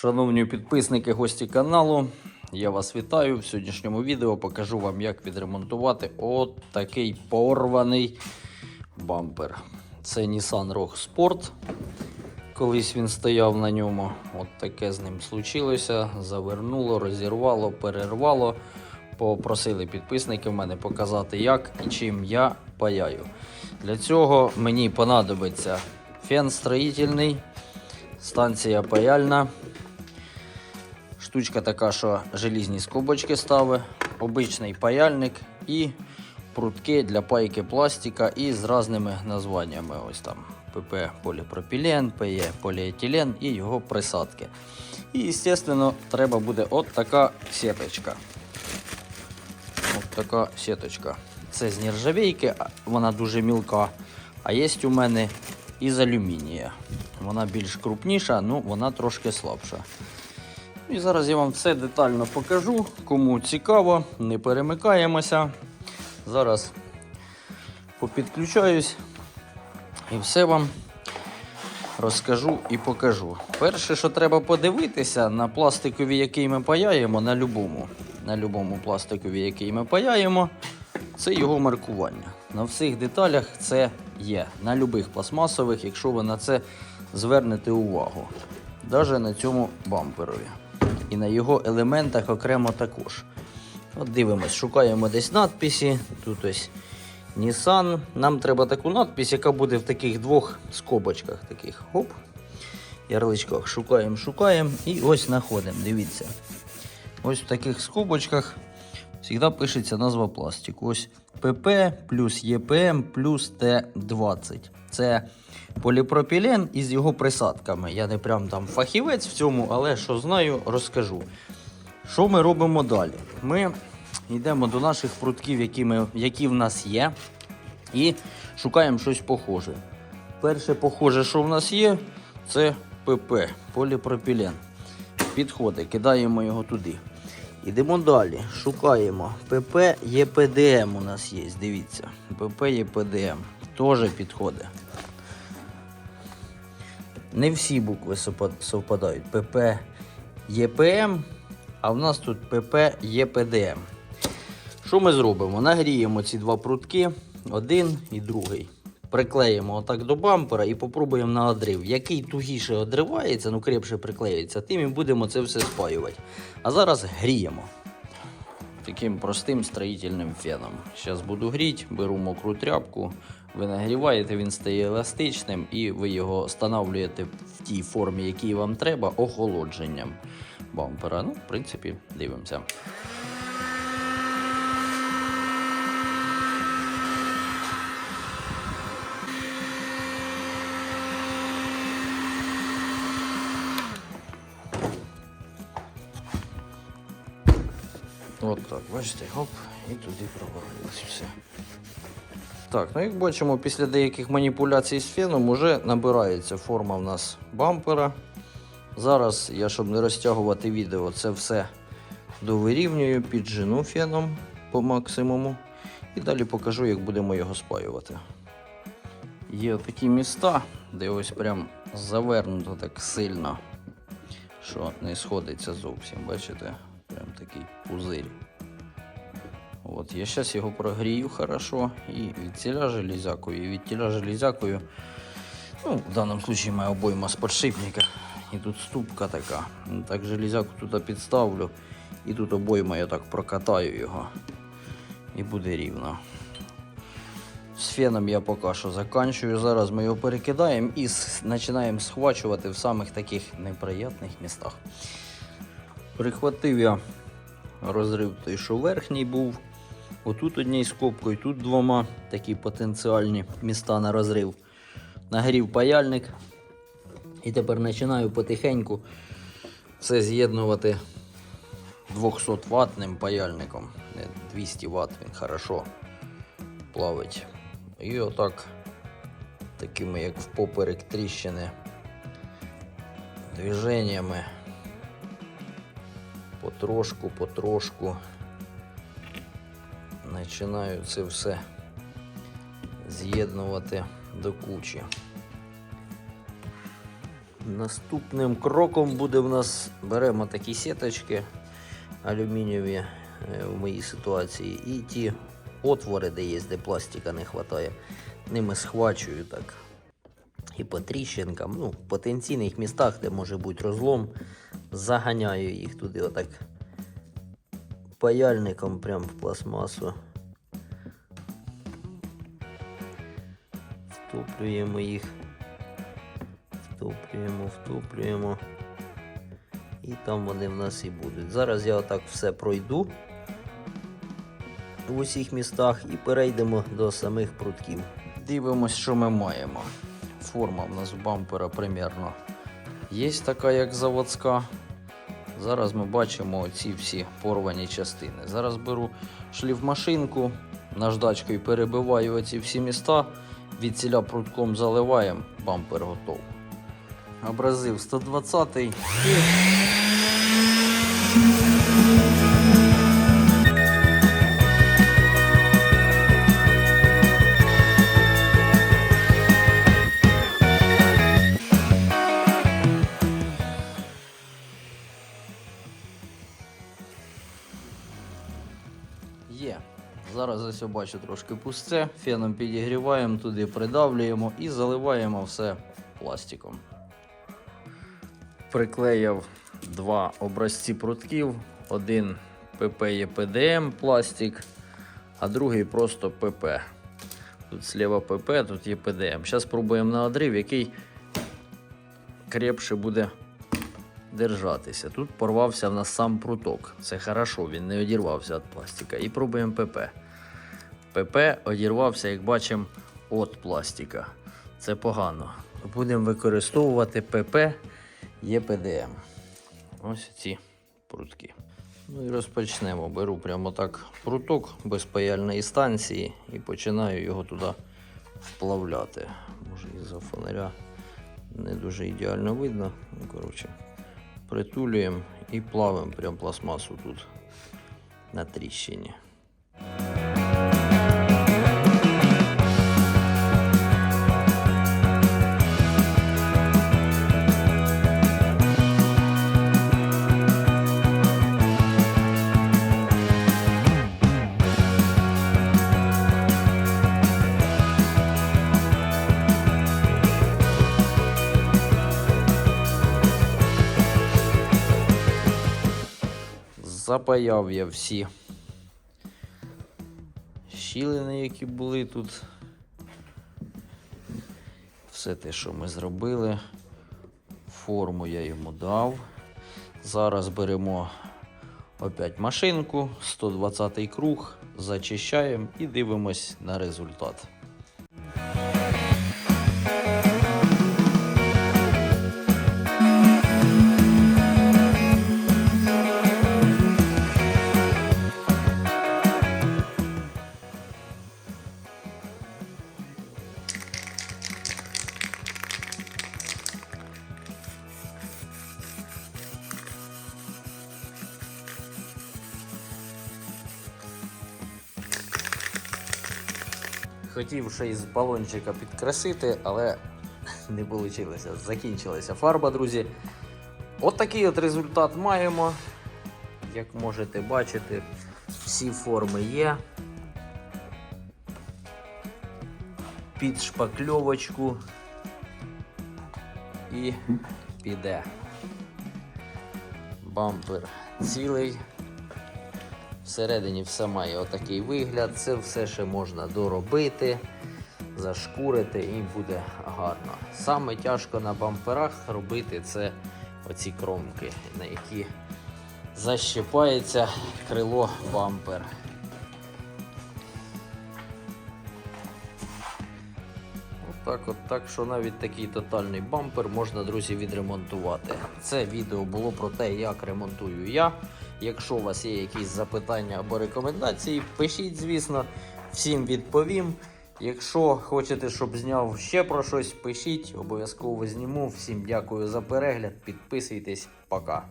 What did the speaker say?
Шановні підписники, гості каналу, я вас вітаю. В сьогоднішньому відео покажу вам, як відремонтувати от такий порваний бампер. Це Nissan Rogue Sport. Колись він стояв на ньому. От таке з ним случилося. Завернуло, розірвало, перервало. Попросили підписники в мене показати, як і чим я паяю. Для цього мені понадобиться фен строїтельний, станція паяльна. Штучка така, що желізні скобочки ставить, обичний паяльник і прутки для пайки пластика із різними названнями. Ось там ПП поліпропілен, ПЕ поліетилен і його присадки. І, звісно, треба буде от така сіточка. От така сіточка. Це з нержавійки, вона дуже мілка. А є у мене із алюмінія. Вона більш крупніша, ну вона трошки слабша. І зараз я вам все детально покажу. Кому цікаво, не перемикаємося. Зараз попідключаюсь і все вам розкажу і покажу. Перше, що треба подивитися на пластикові, який ми паяємо, на любому, на любому пластикові, який ми паяємо, це його маркування. На всіх деталях це є. На любих пластмасових, якщо ви на це звернете увагу. Навіть на цьому бамперові. І на його елементах окремо також. От дивимось, шукаємо десь надписи. Тут ось Nissan. Нам треба таку надпись, яка буде в таких двох скобочках. Таких. Оп. Ярличках. Шукаємо, шукаємо і ось знаходимо. Дивіться. Ось в таких скобочках завжди пишеться назва пластику. Ось ПП плюс ЄПМ плюс Т20. Це поліпропілен із його присадками. Я не прям там фахівець в цьому, але що знаю, розкажу. Що ми робимо далі? Ми йдемо до наших прутків, які, ми, які в нас є, і шукаємо щось похоже. Перше похоже, що в нас є, це ПП, поліпропілен. Підходить, кидаємо його туди. Йдемо далі, шукаємо ПП ЄПДМ у нас є, дивіться. ПП ЄПДМ теж підходить. Не всі букви совпадають. ПП ЄПМ, а в нас тут ПП ЄПДМ. Що ми зробимо? Нагріємо ці два прутки, один і другий. Приклеїмо отак до бампера і попробуємо на одрив. Який тугіше одривається, ну крепше приклеюється, тим і будемо це все спаювати. А зараз гріємо. Таким простим строїтельним феном. Зараз буду гріти, беру мокру тряпку, ви нагріваєте, він стає еластичним і ви його встановлюєте в тій формі, якій вам треба, охолодженням бампера. Ну, в принципі, дивимося. От так, бачите, хоп, і туди провалилось все. Так, ну як бачимо, після деяких маніпуляцій з феном вже набирається форма в нас бампера. Зараз я, щоб не розтягувати відео, це все довирівнюю, піджену феном по максимуму. І далі покажу, як будемо його спаювати. Є такі міста, де ось прям завернуто так сильно, що не сходиться зовсім, бачите? Прям такий пузирь. От, я зараз його прогрію хорошо і від ціля железякою, і від. Ну, в даному випадку моя обойма з подшипника. І тут ступка така. Так железяку туди підставлю. І тут обойма я так прокатаю його. І буде рівно. З феном я поки що заканчую. Зараз ми його перекидаємо і с- починаємо схвачувати в самих таких неприятних містах. Прихватив я розрив той, що верхній був. Отут однією скобкою, тут двома такі потенціальні міста на розрив. Нагрів паяльник. І тепер починаю потихеньку все з'єднувати 200 ваттним паяльником. 200 Вт він хорошо плавить. І отак, такими як впоперек тріщини, движеннями потрошку, потрошку починаю це все з'єднувати до кучі. Наступним кроком буде в нас беремо такі сіточки алюмінієві е, в моїй ситуації. І ті отвори, де є, де пластика не вистачає, ними схвачую так. І по тріщинкам, ну, в потенційних містах, де може бути розлом, заганяю їх туди отак паяльником прямо в пластмасу. Втоплюємо їх. Втоплюємо, втоплюємо. І там вони в нас і будуть. Зараз я отак все пройду в усіх містах і перейдемо до самих прутків. Дивимось, що ми маємо. Форма в нас бампера примерно є така, як заводська. Зараз ми бачимо ці всі порвані частини. Зараз беру шліфмашинку, наждачкою перебиваю оці всі міста, від ціля прутком заливаємо, бампер готов. Абразив 120 і Зараз ось бачу трошки пусте. Феном підігріваємо, туди придавлюємо і заливаємо все пластиком. Приклеїв два образці прутків. Один ПП є ПДМ пластик, а другий просто ПП. Тут сліва ПП, тут є ПДМ. Зараз спробуємо на одрив, який крепше буде держатися. Тут порвався в нас сам пруток. Це хорошо, він не одірвався від пластика. І пробуємо ПП. ПП одірвався, як бачимо, від пластика. Це погано. Будемо використовувати ПП є ПДМ. Ось ці прутки. Ну і розпочнемо. Беру прямо так пруток без паяльної станції і починаю його туди вплавляти. Може із-за фонаря не дуже ідеально видно. Ну, коротше, притулюємо і плавимо прям пластмасу тут на тріщині. Запаяв я всі щілини, які були тут. Все те, що ми зробили. Форму я йому дав. Зараз беремо опять машинку, 120 круг, зачищаємо і дивимось на результат. Хотів ще із балончика підкрасити, але не вийшло. Закінчилася фарба, друзі. От такий от результат маємо. Як можете бачити, всі форми є. Під шпакльовочку і піде. Бампер цілий. Всередині все має отакий вигляд. Це все ще можна доробити, зашкурити і буде гарно. Саме тяжко на бамперах робити це оці кромки, на які защипається крило бампер. Отак, от так, що навіть такий тотальний бампер можна, друзі, відремонтувати. Це відео було про те, як ремонтую я. Якщо у вас є якісь запитання або рекомендації, пишіть, звісно, всім відповім. Якщо хочете, щоб зняв ще про щось, пишіть, обов'язково зніму. Всім дякую за перегляд, підписуйтесь, пока.